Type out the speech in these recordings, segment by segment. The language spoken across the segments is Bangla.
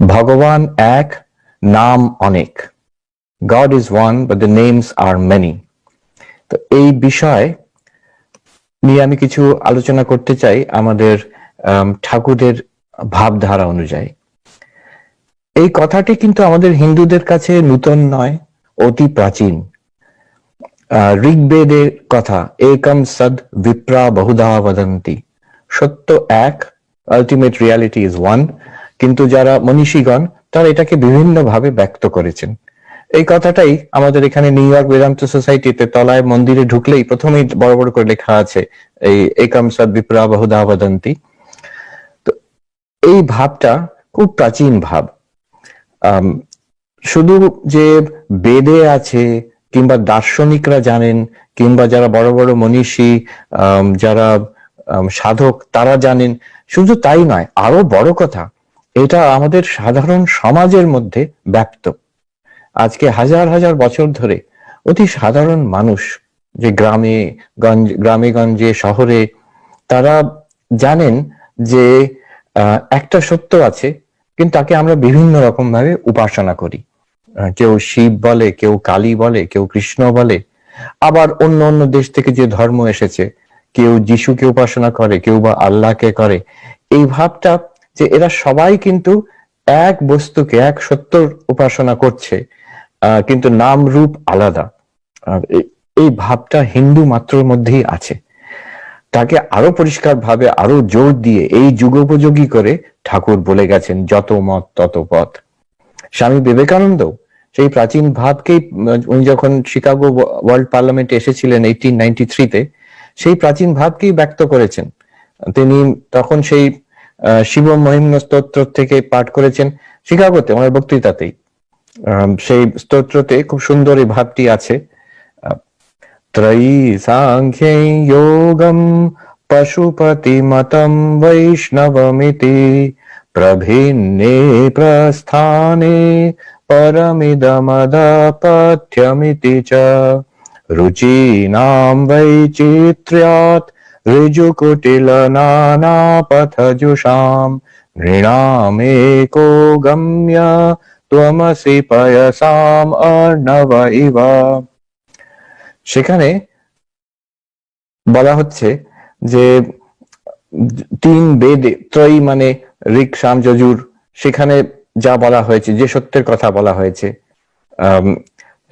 ভগবান এক নাম অনেক। God is one but the names are many তো এই বিষয় নিয়ে আমি কিছু আলোচনা করতে চাই আমাদের আম, ঠাকুরের ভাবধারা অনুযায়ী। এই কথাটি কিন্তু আমাদের হিন্দুদের কাছে নূতন নয় অতি প্রাচীন। ঋগ্বেদের কথা একম সদ বিপ্রা বহুধা বদন্তি। সত্য এক আলটিমেট রিয়ালিটি ইজ ওয়ান কিন্তু যারা মনীষীগণ, তারা এটাকে বিভিন্ন ভাবে ব্যক্ত করেছেন। এই কথাটাই আমাদের এখানে নিউ ইয়র্ক বেদান্ত সোসাইটিতে তলায় মন্দিরে ঢুকলেই প্রথমেই বড় বড় করে লেখা আছে, এই একম সদ বিপ্রা বহুধা বদন্তি তো এই ভাবটা খুব প্রাচীন ভাব। শুধু যে বেদে আছে কিংবা দার্শনিকরা জানেন, কিংবা যারা বড় বড় মনীষী যারা সাধক, তারা জানেন, শুধু তাই নয় আরও বড় কথা এটা আমাদের সাধারণ সমাজের মধ্যে ব্যক্ত আজকে হাজার হাজার বছর ধরে অতি সাধারণ মানুষ যে গ্রামে গঞ্জ, গ্রামে গঞ্জে, শহরে, তারা জানেন যে একটা সত্য আছে, কিন্তু তাকে আমরা বিভিন্ন রকম ভাবে উপাসনা করি। কেউ শিব বলে, কেউ কালী বলে, কেউ কৃষ্ণ বলে, আবার অন্য অন্য দেশ থেকে যে ধর্ম এসেছে, কেউ যিশুকে উপাসনা করে, কেউ বা আল্লাহকে করে, এই ভাবটা যে এরা সবাই কিন্তু এক বস্তুকে, এক সত্যর উপাসনা করছে কিন্তু নাম রূপ আলাদা এই ভাবটা হিন্দু মাত্রর মধ্যেই আছে। তাকে আরও পরিষ্কার ভাবে আরও জোর দিয়ে এই যুগোপযোগী করে ঠাকুর বলে গেছেন, যত মত তত পথ। স্বামী বিবেকানন্দ সেই প্রাচীন ভাবকেই উনি যখন শিকাগো ওয়ার্ল্ড পার্লামেন্টে এসেছিলেন এইটিন নাইনটি থ্রিতে সেই প্রাচীন ভাবকেই ব্যক্ত করেছেন। তিনি তখন সেই শিব মহিম স্তোত্র থেকে পাঠ করেছেন শিকাগোতে ওনার বক্তৃতাতেই আম, সেই স্তোত্রতে খুব সুন্দর এই ভাবটি আছে আহ, त्रयी साङ्ख्यै योगम् पशुपतिमतं वैष्णवमिति प्रभिन्ने प्रस्थाने परमिदमदपथ्यमिति च रुचीनां वैचित्र्यात् ऋजुकुटिलनानापथजुषाम् नृणामेको गम्य त्वमसि पयसाम् अर्णव इव সেখানে বলা হচ্ছে যে তিন বেদে ত্রয়ী মানে ঋক সাম যজুর সেখানে যা বলা হয়েছে যে সত্যের কথা বলা হয়েছে আম,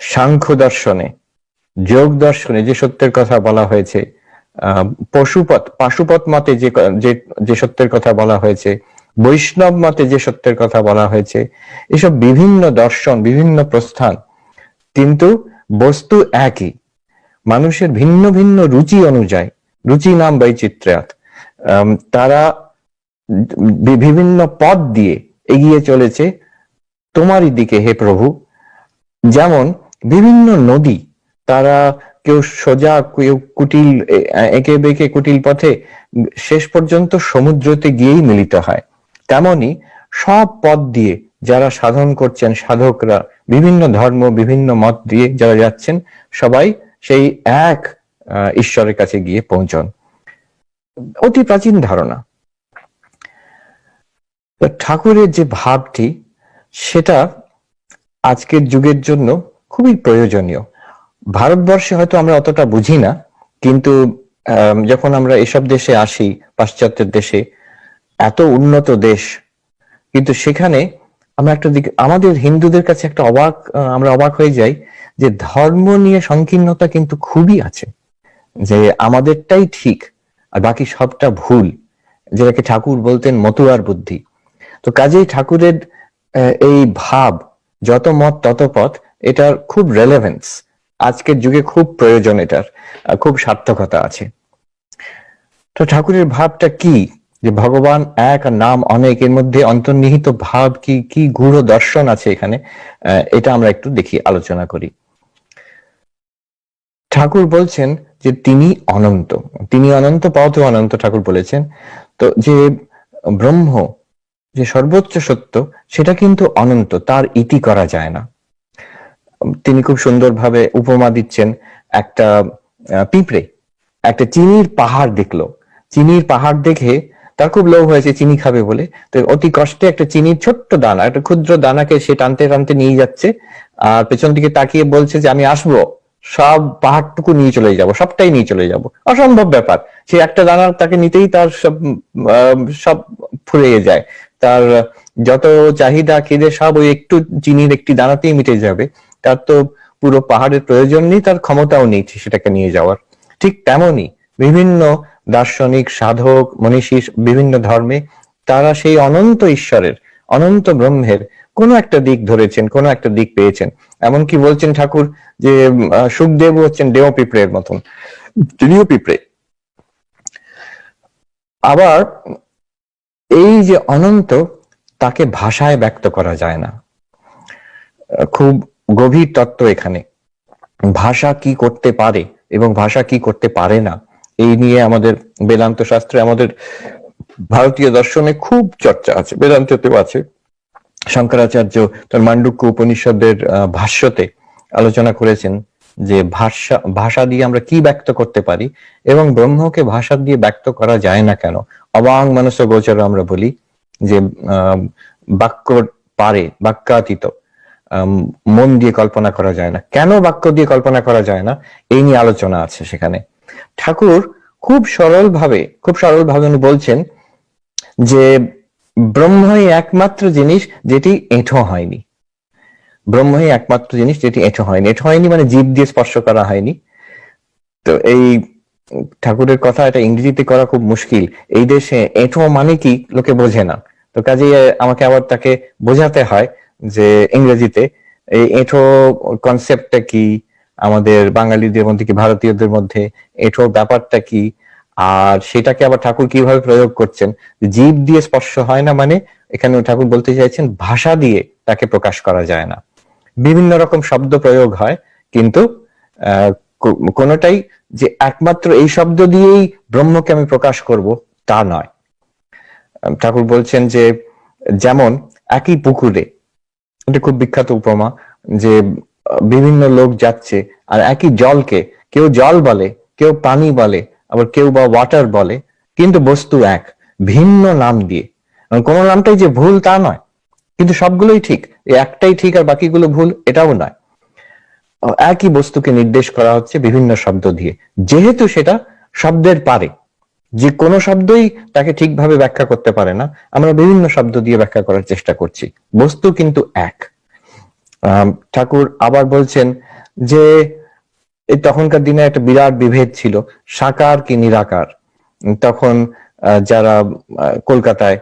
সাংখ্য দর্শনে যোগ দর্শনে যে সত্যের কথা বলা হয়েছে আম, পশুপত পাশুপত মতে যে যে- সত্যের কথা বলা হয়েছে বৈষ্ণব মতে যে সত্যের কথা বলা হয়েছে এসব বিভিন্ন দর্শন বিভিন্ন প্রস্থান কিন্তু বস্তু একই। মানুষের ভিন্ন ভিন্ন রুচি অনুযায়ী রুচি নাম বৈচিত্র্যাত। তারা বিভিন্ন পথ দিয়ে এগিয়ে চলেছে তোমারই দিকে হে প্রভু। যেমন বিভিন্ন নদী তারা কেউ সোজা, কেউ কুটিল এঁকে বেঁকে কুটিল পথে, শেষ পর্যন্ত সমুদ্রতে গিয়েই মিলিত হয়। তেমনি সব পথ দিয়ে যারা সাধন করছেন, সাধকরা, বিভিন্ন ধর্ম, বিভিন্ন মত দিয়ে যারা যাচ্ছেন, সবাই সেই এক ঈশ্বরের কাছে গিয়ে পৌঁছন। অতি প্রাচীন ধারণা। ঠাকুরের যে ভাবটি, সেটা আজকের যুগের জন্য খুবই প্রয়োজনীয়। ভারতবর্ষে হয়তো আমরা অতটা বুঝি না, কিন্তু যখন আমরা এসব দেশে আসি, পাশ্চাত্যের দেশে, এত উন্নত দেশ, কিন্তু সেখানে আমরা একটা দিক, আমাদের হিন্দুদের কাছে একটা অবাক আমরা অবাক হয়ে যাই যে ধর্ম নিয়ে সংকীর্ণতা কিন্তু খুবই আছে, যে আমাদেরটাই ঠিক, আর বাকি সবটা ভুল, যেটাকে ঠাকুর বলতেন মতুয়ার বুদ্ধি। তো কাজেই ঠাকুরের এই ভাব, যত মত তত পথ, এটার খুব রেলেভেন্স আজকের যুগে খুব প্রয়োজন এটার খুব সার্থকতা আছে। তো ঠাকুরের ভাবটা কি? যে ভগবান এক আর নাম অনেক, এর মধ্যে অন্তর্নিহিত ভাব কি কি গূঢ় দর্শন আছে এখানে? এটা আমরা একটু দেখি, আলোচনা করি। ঠাকুর বলছেন যে তিনি অনন্ত তিনি অনন্ত পথ অনন্ত ঠাকুর বলেছেন। তো যে ব্রহ্ম, যে সর্বোচ্চ সত্য, সেটা কিন্তু অনন্ত, তার ইতি করা যায় না। তিনি খুব সুন্দরভাবে উপমা দিচ্ছেন একটা পিঁপড়ে, একটা চিনির পাহাড় দেখল। চিনির পাহাড় দেখে তার খুব লোভ হয়েছে, চিনি খাবে বলে। তো অতি কষ্টে একটা চিনির ছোট্ট দানা, একটা ক্ষুদ্র দানাকে সে টানতে টানতে নিয়ে যাচ্ছে। আর পেছন দিকে তাকিয়ে বলছে যে, আমি আসব, সব পাহাড়টুকু নিয়ে চলে যাব, সবটাই নিয়ে চলে যাব। অসম্ভব ব্যাপার। সে একটা দানা তাকে নিতেই তার সব সব ফুরিয়ে যায়। তার যত চাহিদা খিদে সব ওই একটু চিনির একটি দানাতেই মিটে যাবে। তার তো পুরো পাহাড়ের প্রয়োজন নেই, তার ক্ষমতাও নেই সেটাকে নিয়ে যাওয়ার। ঠিক তেমনই বিভিন্ন দার্শনিক, সাধক, মনীষী, বিভিন্ন ধর্মে তারা সেই অনন্ত ঈশ্বরের, অনন্ত ব্রহ্মের কোনো একটা দিক ধরেছেন, কোনো একটা দিক পেয়েছেন। এমনকি বলছেন ঠাকুর যে সুখদেব হচ্ছেন দেহ পিঁপড়ের মতন, তিনিও পিঁপড়ে। আবার এই যে অনন্ত তাকে ভাষায় ব্যক্ত করা যায় না। খুব গভীর তত্ত্ব এখানে। ভাষা কি করতে পারে এবং ভাষা কি করতে পারে না, এই নিয়ে আমাদের বেদান্ত শাস্ত্রে আমাদের ভারতীয় দর্শনে খুব চর্চা আছে, বেদান্ততেও আছে। শঙ্করাচার্য তার মান্ডুক্য উপনিষদের ভাষ্যতে আলোচনা করেছেন যে ভাষা ভাষা দিয়ে আমরা কি ব্যক্ত করতে পারি এবং ব্রহ্মকে ভাষা দিয়ে ব্যক্ত করা যায় না কেন? অবাং মানস গোচর আমরা বলি যে বাক্য পারে, বাক্যাতীত। মন দিয়ে কল্পনা করা যায় না। কেন বাক্য দিয়ে কল্পনা করা যায় না? এই নিয়ে আলোচনা আছে সেখানে। ঠাকুর খুব সরল ভাবে খুব সরল ভাবে উনি বলছেন যে, ব্রহ্মই একমাত্র জিনিস যেটি এঁঠো হয়নি। ব্রহ্মই একমাত্র জিনিস যেটি এঁঠো হয়নি। এঁঠো হয়নি মানে জীব দিয়ে স্পর্শ করা হয়নি। তো এই ঠাকুরের কথা এটা ইংরেজিতে করা খুব মুশকিল। এই দেশে এঁঠো মানে কি লোকে বোঝে না। তো কাজেই আমাকে আবার তাকে বোঝাতে হয়। যে ইংরেজিতে, এই এঁঠো কনসেপ্টটা কি? আমাদের বাঙালিদের মধ্যে কি, ভারতীয়দের মধ্যে এঁঠো ব্যাপারটা কি? আর সেটাকে আবার ঠাকুর কীভাবে প্রয়োগ করছেন? জীব দিয়ে স্পর্শ হয় না মানে? এখানে ঠাকুর বলতে চাইছেন ভাষা দিয়ে তাকে প্রকাশ করা যায় না। বিভিন্ন রকম শব্দ প্রয়োগ হয়, কিন্তু কোনোটাই যে একমাত্র এই শব্দ দিয়েই ব্রহ্মকে আমি প্রকাশ করব, তা নয়। ঠাকুর বলছেন যে, যেমন, একই পুকুরে এটা খুব বিখ্যাত উপমা যে বিভিন্ন লোক যাচ্ছে আর একই জলকে কেউ জল বলে, কেউ পানি বলে, আবার কেউ বা ওয়াটার বলে, কিন্তু বস্তু এক, ভিন্ন নাম দিয়ে। কোনো নামটাই যে ভুল তা নয়, কিন্তু সবগুলোই ঠিক। একটাই ঠিক আর বাকিগুলো ভুল, এটাও নয়। একই বস্তুকে নির্দেশ করা হচ্ছে বিভিন্ন শব্দ দিয়ে। যেহেতু সেটা শব্দের পারে যে কোনো শব্দই তাকে ঠিকভাবে ব্যাখ্যা করতে পারে না। আমরা বিভিন্ন শব্দ দিয়ে ব্যাখ্যা করার চেষ্টা করছি। বস্তু কিন্তু এক। ঠাকুর আবার বলছেন যে তখনকার দিনে একটা বিরাট বিভেদ ছিল সাকার কি নিরাকার? তখন আহ, যারা আহ, কলকাতায়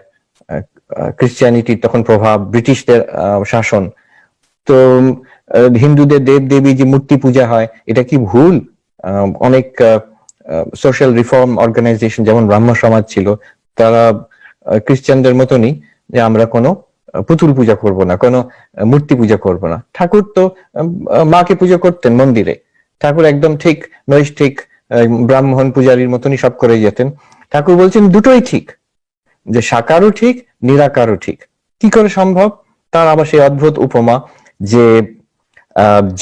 ক্রিশ্চিয়ানিটির তখন প্রভাব ব্রিটিশদের আহ, শাসন। তো হিন্দুদের দেব দেবী যে মূর্তি পূজা হয় এটা কি ভুল? আহ, অনেক সোশ্যাল রিফর্ম অর্গানাইজেশন যেমন ব্রাহ্ম সমাজ ছিল, তারা খ্রিস্টানদের মতনই যে আমরা কোনো পুতুল পূজা করব না, কোনো মূর্তি পূজা করব না। ঠাকুর তো মাকে পুজো করতেন মন্দিরে। ঠাকুর একদম ঠিক নৈষ্ঠিক ব্রাহ্মণ পূজারীর মতনই সব করে যেতেন। ঠাকুর বলছেন, দুটোই ঠিক, যে সাকারও ঠিক, নিরাকারও ঠিক। কি করে সম্ভব? তার আবার সেই অদ্ভুত উপমা যে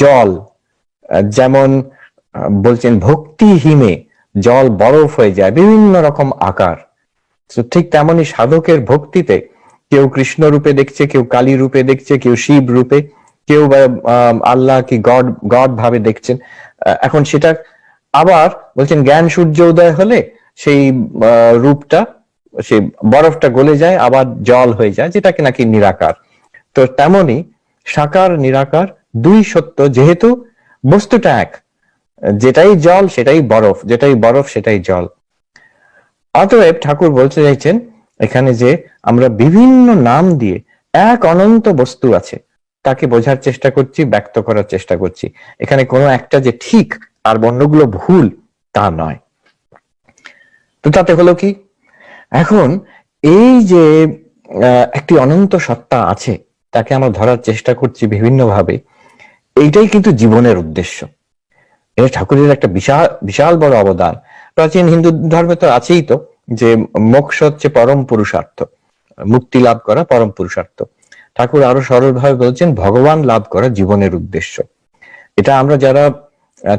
জল যেমন বলছেন, ভক্তিহীনে জল বরফ হয়ে যায়, বিভিন্ন রকম আকার। ঠিক তেমনি সাধকের ভক্তিতে কেউ কৃষ্ণ রূপে দেখছে, কেউ কালী রূপে দেখছে, কেউ শিব রূপে, কেউ আল্লাহ কি গড গড ভাবে দেখছেন। এখন সেটা আবার বলছেন জ্ঞান সূর্য উদয় হলে সেই রূপটা, সেই বরফটা গলে যায়, আবার জল হয়ে যায়, যেটাকে নাকি নিরাকার। তো তেমনি সাকার, নিরাকার দুই সত্য, যেহেতু বস্তুটা এক যেটাই জল, সেটাই বরফ, যেটাই বরফ, সেটাই জল। অতএব ঠাকুর বলতে চাইছেন এখানে যে আমরা বিভিন্ন নাম দিয়ে এক অনন্ত বস্তু আছে, তাকে বোঝার চেষ্টা করছি, ব্যক্ত করার চেষ্টা করছি। এখানে কোনো একটা যে ঠিক আর অন্যগুলো ভুল, তা নয়। তো তাতে হলো কি? এখন এই যে একটি অনন্ত সত্তা আছে, তাকে আমরা ধরার চেষ্টা করছি বিভিন্নভাবে, এইটাই কিন্তু জীবনের উদ্দেশ্য। এটা ঠাকুরের একটা বিশাল বিশাল বড় অবদান। প্রাচীন হিন্দু ধর্মে তো আছেই তো যে মোক্ষ হচ্ছে পরম পুরুষার্থ মুক্তি লাভ করা পরম পুরুষার্থ। ঠাকুর আরও সরলভাবে বলছেন ভগবান লাভ করা জীবনের উদ্দেশ্য। এটা আমরা যারা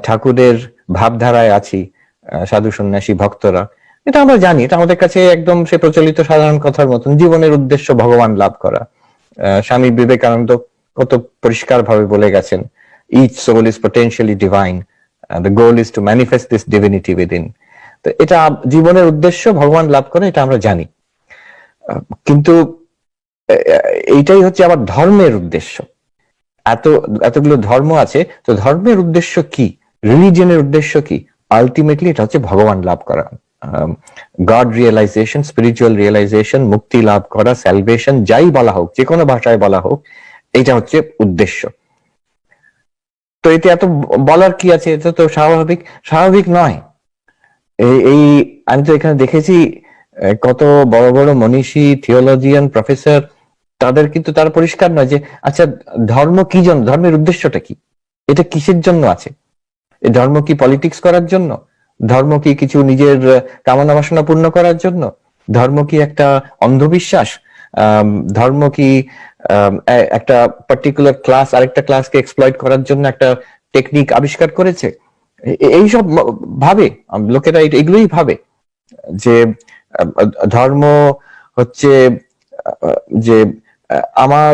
ঠাকুরের ভাবধারায় আছি আহ, সাধু সন্ন্যাসী ভক্তরা এটা আমরা জানি এটা আমাদের কাছে একদম সে প্রচলিত সাধারণ কথার মতন জীবনের উদ্দেশ্য ভগবান লাভ করা। আহ, স্বামী বিবেকানন্দ কত পরিষ্কার ভাবে বলে গেছেন each soul is potentially divine the goal is to manifest this divinity within তো এটা জীবনের উদ্দেশ্য, ভগবান লাভ করে, এটা আমরা জানি। কিন্তু এইটাই হচ্ছে আবার ধর্মের উদ্দেশ্য। এত, এতগুলো ধর্ম আছে, তো ধর্মের উদ্দেশ্য কি? রিলিজিয়নের উদ্দেশ্য কি? আলটিমেটলি এটা হচ্ছে ভগবান লাভ করা। গড রিয়েলাইজেশন স্পিরিচুয়াল রিয়েলাইজেশন মুক্তি লাভ করা স্যালভেশন যাই বলা হোক, যে কোনো ভাষায় বলা হোক এটা হচ্ছে উদ্দেশ্য। তো এতে এত বলার কি আছে? এটা তো স্বাভাবিক স্বাভাবিক নয়। এই আমি তো এখানে দেখেছি কত বড় বড় মনীষী থিওলজিয়ান প্রফেসর তাদের কিন্তু তারা পরিষ্কার নয় যে আচ্ছা ধর্ম কি জন্য? ধর্মের উদ্দেশ্যটা কি? এটা কিসের জন্য আছে? ধর্ম কি পলিটিক্স করার জন্য? ধর্ম কি কিছু নিজের কামনা বাসনা পূর্ণ করার জন্য? ধর্ম কি একটা অন্ধবিশ্বাস? ধর্ম কি একটা পার্টিকুলার ক্লাস আরেকটা ক্লাসকে এক্সপ্লয়েট করার জন্য একটা টেকনিক আবিষ্কার করেছে। এইসব ভাবে লোকেরা এগুলোই ভাবে যে ধর্ম হচ্ছে যে আমার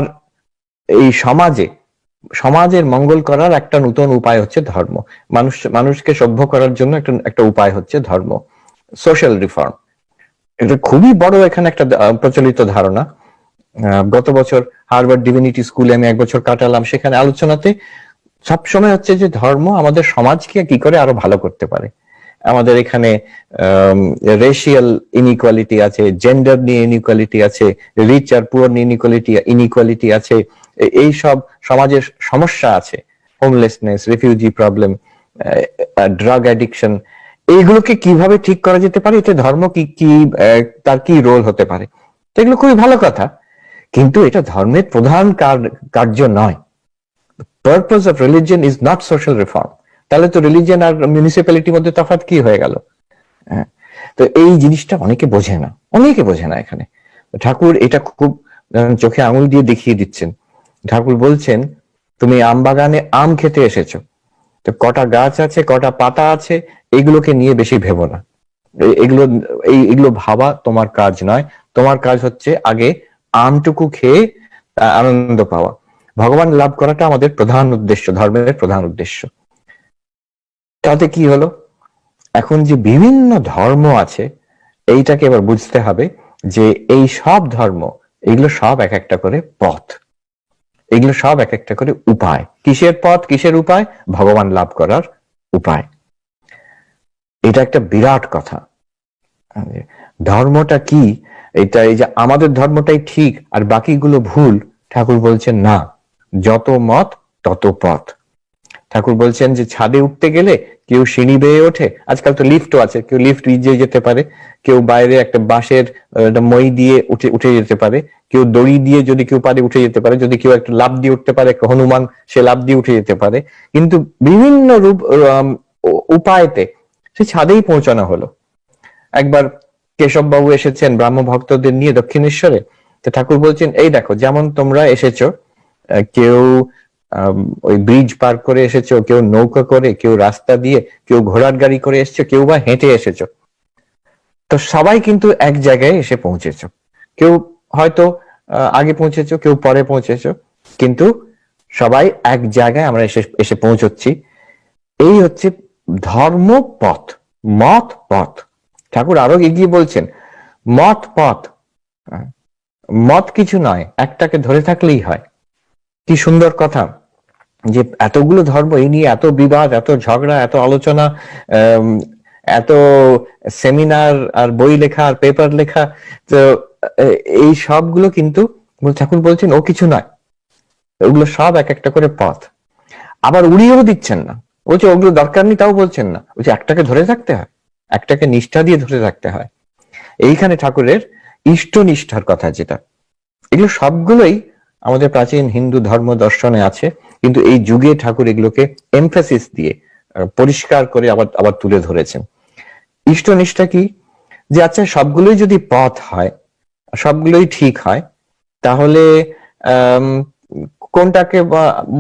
এই সমাজে, সমাজের মঙ্গল করার একটা নতুন উপায় হচ্ছে ধর্ম। মানুষ, মানুষকে সভ্য করার জন্য একটা একটা উপায় হচ্ছে ধর্ম। সোশ্যাল রিফর্ম এটা খুবই বড় এখানে একটা প্রচলিত ধারণা। গত বছর হার্ভার্ড ডিভিনিটি স্কুলে আমি এক বছর কাটালাম। সেখানে আলোচনাতে সবসময় হচ্ছে যে ধর্ম আমাদের সমাজকে কি করে আরও ভালো করতে পারে। আমাদের এখানে রেশিয়াল ইনইকুয়ালিটি আছে জেন্ডার নিয়ে ইনইকুয়ালিটি আছে রিচ আর পুয়ার নিয়ে ইনইকুয়ালিটি ইনইকুয়ালিটি আছে এই সব সমাজের সমস্যা আছে। Homelessness refugee problem drug addiction এইগুলোকে কীভাবে ঠিক করা যেতে পারে? এতে ধর্ম কি কি তার কি রোল হতে পারে? তো এগুলো খুবই ভালো কথা। কিন্তু এটা ধর্মের প্রধান কার্য নয়। Purpose of religion is not social reform তাহলে তো রিলিজিয়ন আর মিউনিসিপ্যালিটির মধ্যে তফাৎ কি হয়ে গেল? হ্যাঁ, তো এই জিনিসটা অনেকে বোঝে না। অনেকে বোঝে না এখানে। ঠাকুর এটা খুব চোখে আঙুল দিয়ে দেখিয়ে দিচ্ছেন। ঠাকুর বলছেন তুমি আম বাগানে আম খেতে এসেছ। তো কটা গাছ আছে কটা পাতা আছে এগুলোকে নিয়ে বেশি ভেবো না। এগুলো এই এগুলো ভাবা তোমার কাজ নয়। তোমার কাজ হচ্ছে আগে আমটুকু খেয়ে আনন্দ পাওয়া। ভগবান লাভ করাটা আমাদের প্রধান উদ্দেশ্য, ধর্মের প্রধান উদ্দেশ্য। তাতে কি হলো? এখন যে বিভিন্ন ধর্ম আছে, এইটাকে এবার বুঝতে হবে যে এই সব ধর্ম, এগুলো সব এক একটা করে পথ। এগুলো সব এক একটা করে উপায়। কিসের পথ, কিসের উপায়? ভগবান লাভ করার উপায়। এটা একটা বিরাট কথা। ধর্মটা কি? এটা এই যে আমাদের ধর্মটাই ঠিক আর বাকিগুলো ভুল, ঠাকুর বলছেন না। যত মত, তত পথ। ঠাকুর বলছেন যে ছাদে উঠতে গেলে কেউ সিঁড়ি বেয়ে ওঠে। আজকাল তো লিফটও আছে, কেউ লিফট দিয়ে যেতে পারে, কেউ বাইরে একটা বাঁশের মই দিয়ে উঠে উঠে যেতে পারে, কেউ দড়ি দিয়ে যদি কেউ পারে উঠে যেতে পারে, যদি কেউ একটা লাভ দিয়ে উঠতে পারে, একটা হনুমান সে লাভ দিয়ে উঠে যেতে পারে। কিন্তু বিভিন্ন রূপ উপায়তে সে ছাদেই পৌঁছানো হলো। একবার কেশব বাবু এসেছেন ব্রাহ্ম ভক্তদের নিয়ে দক্ষিণেশ্বরে। তো ঠাকুর বলছেন, এই দেখো, যেমন তোমরা এসেছ কেউ ওই ব্রিজ পার করে এসেছ, কেউ নৌকা করে, কেউ রাস্তা দিয়ে, কেউ ঘোড়ার গাড়ি করে এসেছ, কেউ বা হেঁটে এসেছ, তো সবাই কিন্তু এক জায়গায় এসে পৌঁছেছো। কেউ হয়তো আগে পৌঁছেছো, কেউ পরে পৌঁছেছো, কিন্তু সবাই এক জায়গায় আমরা এসে এসে পৌঁছচ্ছি। এই হচ্ছে ধর্ম পথ মত পথ ঠাকুর আরও এগিয়ে বলছেন, মত পথ মত কিছু নয়, একটাকে ধরে থাকলেই হয়। কি সুন্দর কথা যে এতগুলো ধর্ম এই নিয়ে এত বিবাদ, এত ঝগড়া, এত আলোচনা এত সেমিনার আর বই লেখা আর পেপার লেখা, তো এই সবগুলো কিন্তু ঠাকুর বলছেন ও কিছু নয়। ওগুলো সব এক একটা করে পথ। আবার উড়িয়েও দিচ্ছেন না। বলছে ওগুলো দরকার নেই তাও বলছেন না। বলছে একটাকে ধরে থাকতে হয়। একটাকে নিষ্ঠা দিয়ে ধরে রাখতে হয়। এইখানে ঠাকুরের ইষ্ট নিষ্ঠার কথা যেটা। এগুলো সবগুলোই আমাদের প্রাচীন হিন্দু ধর্ম দর্শনে আছে, কিন্তু এই যুগে ঠাকুর এগুলোকে এমফাসিস দিয়ে পরিষ্কার করে আবার আবার তুলে ধরেছেন। ইষ্ট নিষ্ঠা কি? যে আচ্ছা সবগুলোই যদি পথ হয়, সবগুলোই ঠিক হয়, তাহলে কোনটাকে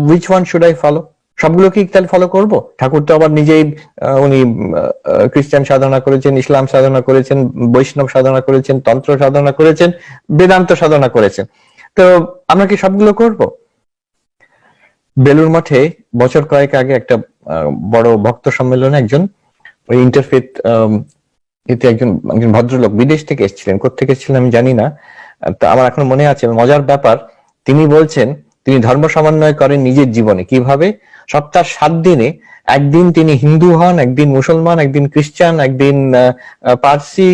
which one should I follow সবগুলো কি তাহলে ফলো করব? ঠাকুর তো আবার নিজেই উনি খ্রিস্টান সাধনা করেছেন, ইসলাম সাধনা করেছেন, বৈষ্ণব সাধনা করেছেন, তন্ত্র সাধনা করেছেন, বেদান্ত সাধনা করেছেন। তো আমরা কি সবগুলো করব? বেলুর মঠে বছর কয়েক আগে একটা বড় ভক্ত সম্মেলনে একজন, ওই ইন্টারফেথ এতে একজন একজন ভদ্রলোক বিদেশ থেকে এসেছিলেন। কোথেকে এসেছিলেন আমি জানি না। তো আমার এখন মনে আছে, মজার ব্যাপার, তিনি বলছেন তিনি ধর্ম সমন্বয় করেন নিজের জীবনে। কীভাবে? সপ্তাহ সাত দিনে একদিন তিনি হিন্দু হন, একদিন মুসলমান, একদিন খ্রিস্টান, একদিন পার্সি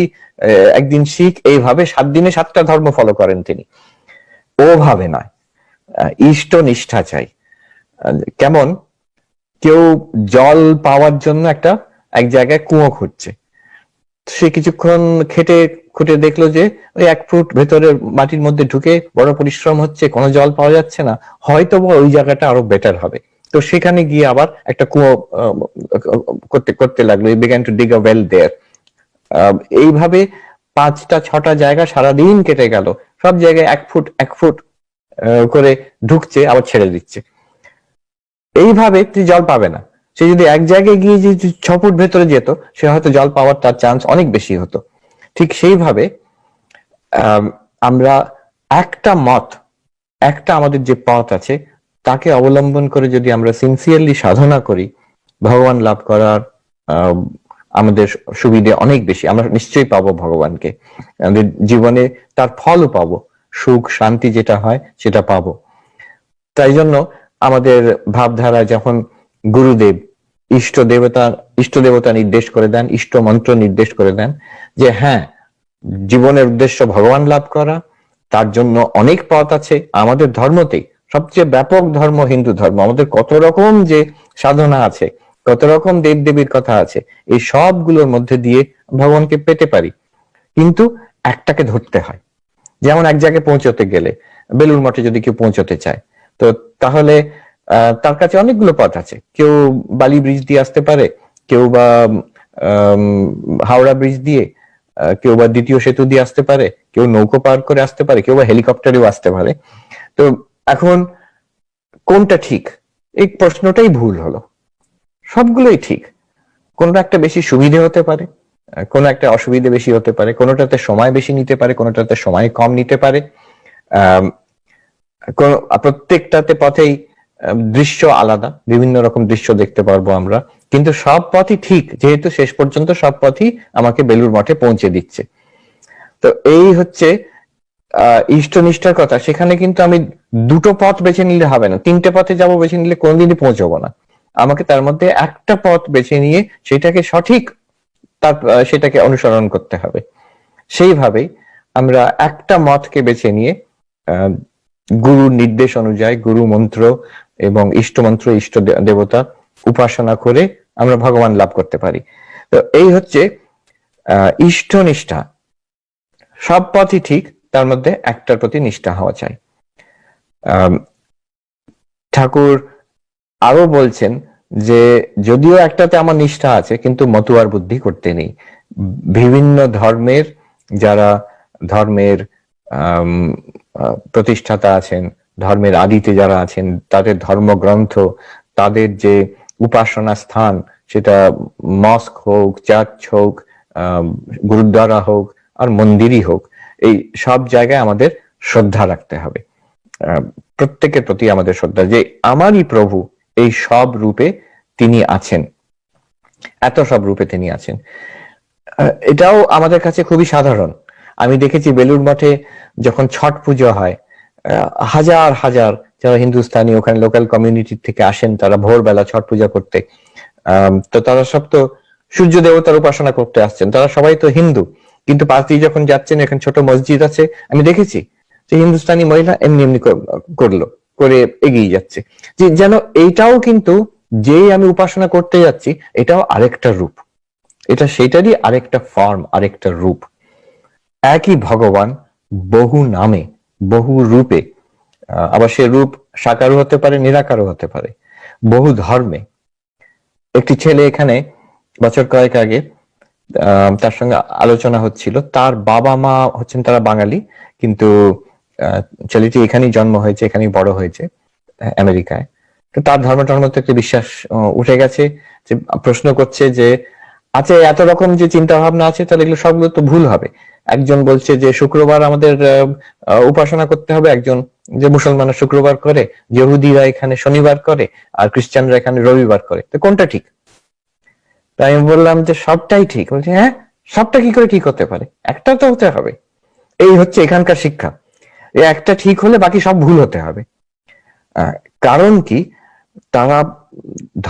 একদিন শিখ, এইভাবে সাত দিনে সাতটা ধর্ম ফলো করেন তিনি। ওভাবে নয় ইষ্ট নিষ্ঠা চাই। কেমন? কেউ জল পাওয়ার জন্য একটা, এক জায়গায় কুয়ো খুঁজছে। সে কিছুক্ষণ খেটে খুঁটে দেখল যে ওই এক ফুট ভেতরে মাটির মধ্যে ঢুকে বড় পরিশ্রম হচ্ছে, কোনো জল পাওয়া যাচ্ছে না হয়তো ওই জায়গাটা আরও বেটার হবে। তো সেখানে গিয়ে আবার একটা কুয়ো করতে করতে লাগল began to dig well there এইভাবে পাঁচটা, ছটা জায়গা সারাদিন কেটে গেল। সব জায়গায় এক ফুট এক ফুট করে ঢুকছে, আবার ছেড়ে দিচ্ছে। এইভাবে তুই জল পাবে না। সে যদি এক জায়গায় গিয়ে যে ছ ফুট ভেতরে যেত, সে হয়তো জল পাওয়ার তার চান্স অনেক বেশি হতো। ঠিক সেইভাবে আমরা একটা মত একটা আমাদের যে পথ আছে তাকে অবলম্বন করে যদি আমরা সিনসিয়ারলি সাধনা করি ভগবান লাভ করার আম, আমাদের সুবিধে অনেক বেশি আমরা নিশ্চয়ই পাবো ভগবানকে। আমাদের জীবনে তার ফলও পাবো সুখ শান্তি যেটা হয় সেটা পাবো। তাই জন্য আমাদের ভাবধারা যখন গুরুদেব ইষ্ট দেবতা ইষ্ট দেবতা নির্দেশ করে দেন, ইষ্ট মন্ত্র নির্দেশ করে দেন যে হ্যাঁ জীবনের উদ্দেশ্য ভগবান লাভ করা, তার জন্য অনেক পথ আছে। আমাদের ধর্মতেই সবচেয়ে ব্যাপক ধর্ম হিন্দু ধর্ম। আমাদের কত রকম যে সাধনা আছে, কত রকম দেব দেবীর কথা আছে, এই সবগুলোর মধ্যে দিয়ে ভগবানকে পেতে পারি। কিন্তু একটাকে ধরতে হয়। যেমন এক জায়গায় পৌঁছতে গেলে বেলুর মঠে যদি কেউ পৌঁছতে চায়, তো তাহলে তার কাছে অনেকগুলো পথ আছে। কেউ বালি ব্রিজ দিয়ে আসতে পারে, কেউ বা হাওড়া ব্রিজ দিয়ে কেউ বা দ্বিতীয় সেতু দিয়ে আসতে পারে, কেউ নৌকো পার করে আসতে পারে, কেউ বা হেলিকপ্টারেও আসতে পারে। তো এখন কোনটা ঠিক? এই প্রশ্নটাই ভুল হলো। সবগুলোই ঠিক। কোনটা একটা বেশি সুবিধে হতে পারে, কোনো একটা অসুবিধে বেশি হতে পারে, কোনোটাতে সময় বেশি নিতে পারে, কোনোটাতে সময় কম নিতে পারে। প্রত্যেকটাতে পথেই দৃশ্য আলাদা, বিভিন্ন রকম দৃশ্য দেখতে পারব আমরা। কিন্তু সব পথই ঠিক, যেহেতু শেষ পর্যন্ত সব পথই আমাকে বেলুর মঠে পৌঁছে দিচ্ছে। তো এই হচ্ছে ইষ্টনিষ্ঠার কথা। সেখানে কিন্তু আমি দুটো পথ বেছে নিলে হবে না। তিনটে পথে যাব, বেছে নিলে কোনদিনই পৌঁছবো না। আমাকে তার মধ্যে একটা পথ বেছে নিয়ে সেটাকে সঠিক, তার সেটাকে অনুসরণ করতে হবে। সেইভাবেই আমরা একটা মতকে বেছে নিয়ে গুরুর নির্দেশ অনুযায়ী, গুরু মন্ত্র এবং ইষ্ট মন্ত্র, ইষ্ট দেবতা উপাসনা করে আমরা ভগবান লাভ করতে পারি। তো এই হচ্ছে ইষ্ট নিষ্ঠা। সব পথই ঠিক, তার মধ্যে একটার প্রতি নিষ্ঠা হওয়া চাই। ঠাকুর আরও বলছেন যে, যদিও একটাতে আমার নিষ্ঠা আছে, কিন্তু মতুয়ার বুদ্ধি করতে নেই। বিভিন্ন ধর্মের যারা ধর্মের প্রতিষ্ঠাতা আছেন ধর্মের আদিতে যারা আছেন, তাদের ধর্মগ্রন্থ, তাদের যে উপাসনা স্থান, সেটা মস্ক হোক, চার্চ হোক গুরুদ্বারা হোক, আর মন্দিরই হোক, এই সব জায়গায় আমাদের শ্রদ্ধা রাখতে হবে। প্রত্যেকের প্রতি আমাদের শ্রদ্ধা যে আমারই প্রভু এই সব রূপে তিনি আছেন। এত সব রূপে তিনি আছেন। এটাও আমাদের কাছে খুবই সাধারণ। আমি দেখেছি বেলুর মঠে যখন ছট পুজো হয় হাজার হাজার যারা হিন্দুস্তানি ওখানে লোকাল কমিউনিটি থেকে আসেন, তারা ভোরবেলা ছট পূজা করতে তো তারা সব তো সূর্য দেবতার উপাসনা করতে আসছেন। তারা সবাই তো হিন্দু। কিন্তু পাশ দিয়ে যখন যাচ্ছেন, এখানে ছোট মসজিদ আছে, আমি দেখেছি যে হিন্দুস্তানি মহিলা এমনি এমনি কর- করল, করে এগিয়ে যাচ্ছে। যে যেন এইটাও কিন্তু যে আমি উপাসনা করতে যাচ্ছি, এটাও আরেকটা রূপ। এটা সেটারই আরেকটা ফর্ম আরেকটা রূপ। একই ভগবান বহু নামে বহু রূপে আবার সে রূপ সাকারও হতে পারে, নিরাকারও হতে পারে। বহু ধর্মে। একটি ছেলে এখানে বছর কয়েক আগে তার সঙ্গে আলোচনা হচ্ছিল। তার বাবা মা হচ্ছেন তারা বাঙালি, কিন্তু ছেলেটি এখানেই জন্ম হয়েছে, এখানেই বড় হয়েছে, আমেরিকায়। তো তার ধর্ম টর্ম থেকে বিশ্বাস উঠে গেছে যে, প্রশ্ন করছে যে আচ্ছা এত রকম যে চিন্তা ভাবনা আছে, তাহলে এগুলো সবগুলো তো ভুল হবে। একজন বলছে যে শুক্রবার আমাদের উপাসনা করতে হবে, একজন যে মুসলমানরা শুক্রবার করে, ইহুদিরা এখানে শনিবার করে, আর খ্রিস্টানরা এখানে রবিবার করে। তো কোনটা ঠিক? তাই আমি বললাম যে সবটাই ঠিক। বলছে হ্যাঁ সবটা কি করে ঠিক হতে পারে? একটা তো হতে হবে। এই হচ্ছে এখানকার শিক্ষা। একটা ঠিক হলে বাকি সব ভুল হতে হবে। কারণ কি? তারা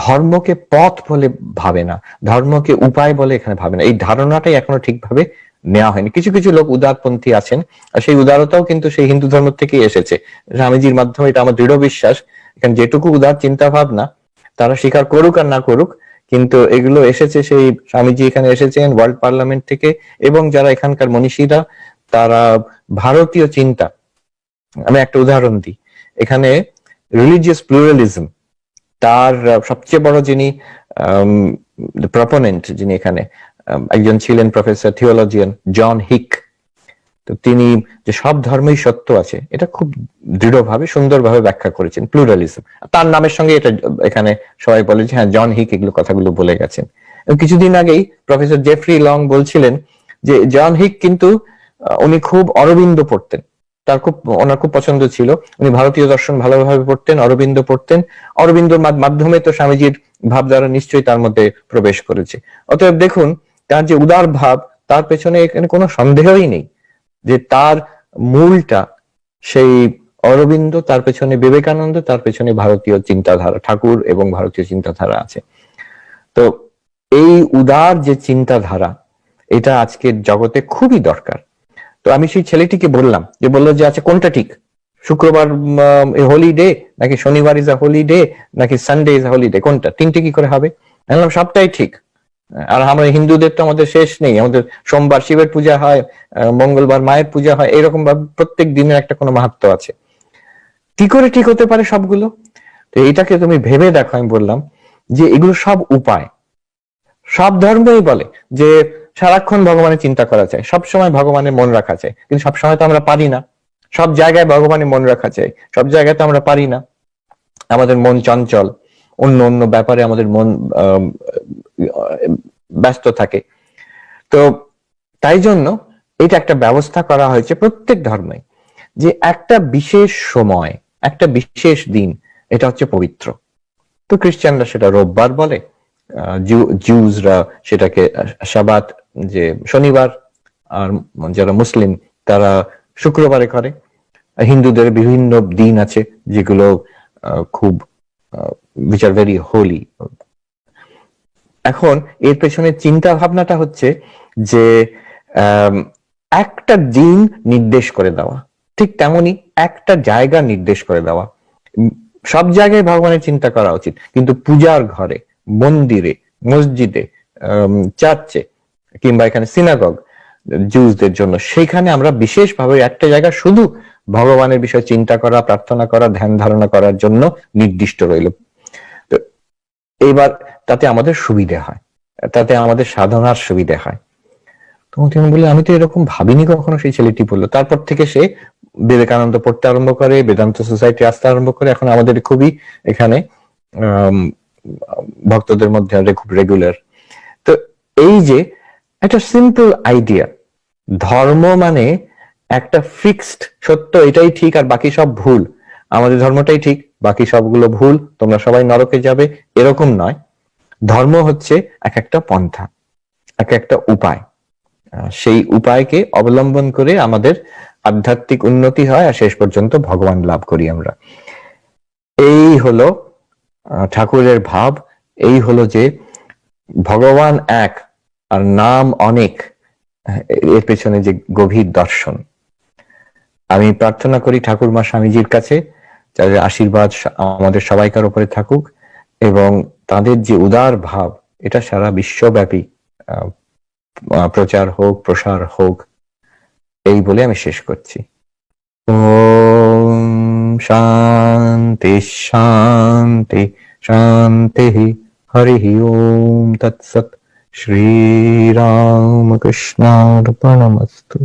ধর্মকে পথ বলে ভাবে না। ধর্মকে উপায় বলে এখানে ভাবে না। এই ধারণাটাই এখনও ঠিকভাবে নেওয়া হয়নি। কিছু কিছু লোক উদারপন্থী আছেন, আর সেই উদারতাও কিন্তু সেই হিন্দু ধর্ম থেকেই এসেছে। স্বামীজির মাধ্যমে এটা আমার দৃঢ় বিশ্বাস এখানে যেটুকু উদার চিন্তা ভাবনা তারা স্বীকার করুক আর না করুক, কিন্তু এগুলো এসেছে সেই স্বামীজি এখানে এসেছেন ওয়ার্ল্ড পার্লামেন্ট থেকে, এবং যারা এখানকার মনীষীরা, তারা ভারতীয় চিন্তা। আমি একটা উদাহরণ দিই। এখানে রিলিজিয়াস প্লুরালিজম তার সবচেয়ে বড় যিনি প্রপোনেন্ট যিনি এখানে একজন ছিলেন প্রফেসর, থিওলজিয়ান জন হিক। তো তিনি যে সব ধর্মই সত্য আছে, এটা খুব দৃঢ়ভাবে, সুন্দরভাবে ব্যাখ্যা করেছেন, প্লুরালিজম। তার নামের সঙ্গে এটা এখানে সবাই বলে যে হ্যাঁ জন হিক এগুলো কথাগুলো বলে গেছেন। কিছুদিন আগেই প্রফেসর জেফরি লং বলছিলেন যে, জন হিক কিন্তু উনি খুব অরবিন্দ পড়তেন। তার খুব, ওনার খুব পছন্দ ছিল। উনি ভারতীয় দর্শন ভালোভাবে পড়তেন, অরবিন্দ পড়তেন। অরবিন্দর মাধ্যমে তো স্বামীজির ভাবধারা নিশ্চয়ই তার মধ্যে প্রবেশ করেছে। অতএব দেখুন তার যে উদার ভাব, তার পেছনে এখানে কোনো সন্দেহই নেই যে তার মূলটা সেই অরবিন্দ, তার পেছনে বিবেকানন্দ, তার পেছনে ভারতীয় চিন্তাধারা, ঠাকুর এবং ভারতীয় চিন্তাধারা আছে। তো এই উদার যে চিন্তাধারা, এটা আজকের জগতে খুবই দরকার। তো আমি সেই ছেলেটিকে বললাম যে বলল যে আচ্ছা কোনটা ঠিক? শুক্রবার হোলি ডে নাকি শনিবার ইজ আ হোলি ডে নাকি Sunday is a holy day কোনটা? তিনটে কি করে হবে? সবটাই ঠিক। আর আমরা হিন্দুদের তো আমাদের শেষ নেই। আমাদের সোমবার শিবের পূজা হয় মঙ্গলবার মায়ের পূজা হয়, এরকম ভাবে প্রত্যেক দিনের একটা কোনো মাহাত্ম আছে। কি করে ঠিক হতে পারে সবগুলো? তো এটাকে তুমি ভেবে দেখো, আমি বললাম যে এগুলো সব উপায়। সব ধর্মই বলে যে সারাক্ষণ ভগবানের চিন্তা করা চাই সব সময় ভগবানের মন রাখা চাই। কিন্তু সব সময় তো আমরা পারি না। সব জায়গায় ভগবানের মন রাখা চাই, সব জায়গায় তো আমরা পারি না। আমাদের মন চঞ্চল। অন্য অন্য ব্যাপারে আমাদের মন ব্যস্ত থাকে। তো তাই জন্য এটা একটা ব্যবস্থা করা হয়েছে প্রত্যেক ধর্মে যে একটা বিশেষ সময় একটা বিশেষ দিন এটা হচ্ছে পবিত্র। তো খ্রিস্টানরা সেটা রোববার বলে আহ, জিউ- সেটাকে সাবাত যে শনিবার আর যারা মুসলিম তারা শুক্রবারে করে। হিন্দুদের বিভিন্ন দিন আছে যেগুলো খুব উইচ আর ভেরি হোলি এখন এর পেছনে চিন্তা ভাবনাটা হচ্ছে যে আম, একটা দিন নির্দেশ করে দেওয়া। ঠিক তেমনি একটা জায়গা নির্দেশ করে দেওয়া। সব জায়গায় ভগবানের চিন্তা করা উচিত। কিন্তু পূজার ঘরে মন্দিরে মসজিদে চার্চে কিংবা এখানে সিনাগগ জুজদের জন্য সেখানে আমরা বিশেষভাবে একটা জায়গা শুধু ভগবানের বিষয়ে চিন্তা করা, প্রার্থনা করা, ধ্যান ধারণা করার জন্য নির্দিষ্ট রইল। তো এবার তাতে আমাদের সুবিধা হয়। তাতে আমাদের সাধনার সুবিধা হয়। তখন আমি তো এরকম ভাবিনি কখনো সেই ছেলেটি বলল। তারপর থেকে সে বিবেকানন্দ পড়তে আরম্ভ করে, বেদান্ত সোসাইটি আসতে আরম্ভ করে। এখন আমাদের খুবই এখানে ভক্তদের মধ্যে খুব রেগুলার তো এই যে একটা সিম্পল আইডিয়া ধর্ম মানে একটা ফিক্সড সত্য এটাই ঠিক আর বাকি সব ভুল। আমাদের ধর্মটাই ঠিক, বাকি সবগুলো ভুল, তোমরা সবাই নরকে যাবে, এরকম নয়। ধর্ম হচ্ছে এক একটা পন্থা, এক একটা উপায়। সেই উপায়কে অবলম্বন করে আমাদের আধ্যাত্মিক উন্নতি হয় আর শেষ পর্যন্ত ভগবান লাভ করি আমরা। এই হলো ঠাকুরের ভাব, এই হলো যে ভগবান এক আর নাম অনেক, এর পেছনে যে গভীর দর্শন। আমি প্রার্থনা করি ঠাকুর মা স্বামীজির কাছে, যাদের আশীর্বাদ আমাদের সবাইকার উপরে থাকুক, এবং তাদের যে উদার ভাব, এটা সারা বিশ্বব্যাপী প্রচার হোক, প্রসার হোক, এই বলে আমি শেষ করছি। ওম শান্তি শান্তি শান্তি, হরি ওম তৎসৎ, শ্রীরামকৃষ্ণার্পণমস্তু।